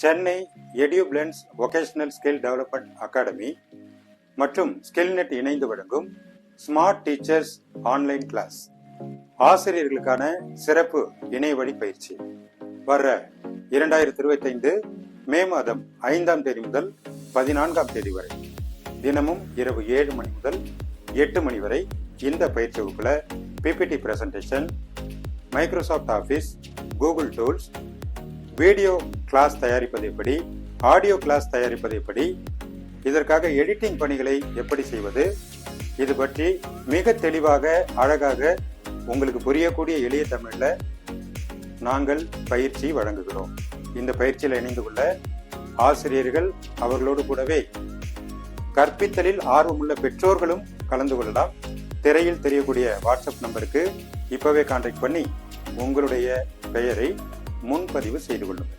Chennai edu blends vocational skill development academy மற்றும் Skillnet இணைந்து வழங்கும் ஸ்மார்ட் டீச்சர்ஸ் ஆன்லைன் கிளாஸ் ஆசிரியர்களுக்கான சிறப்பு இணையவழி பயிற்சி. வர்ற இரண்டாயிரத்தி இருபத்தைந்து மே மாதம் ஐந்தாம் தேதி முதல் பதினான்காம் தேதி வரை. தினமும் இரவு ஏழு மணி முதல் எட்டு மணி வரை இந்த பயிற்சி வகுப்பில் PPT presentation Microsoft office Google tools video class தயாரிப்பது எப்படி? ஆடியோ கிளாஸ் தயாரிப்பது எப்படி? இதற்காக எடிட்டிங் பணிகளை எப்படி செய்வது? இது பற்றி மிக தெளிவாக அழகாக உங்களுக்கு புரியக்கூடிய எளிய தமிழில் நாங்கள் பயிற்சி வழங்குகிறோம். இந்த பயிற்சியில் இணைந்து கொள்ள ஆசிரியர்கள் அவர்களோடு கூடவே கற்பித்தலில் ஆர்வமுள்ள பெற்றோர்களும் கலந்து கொள்ளலாம். திரையில் தெரியக்கூடிய வாட்ஸ்அப் நம்பருக்கு இப்பவே கான்டாக்ட் பண்ணி உங்களுடைய பெயரை முன்பதிவு செய்து கொள்ளுங்கள்.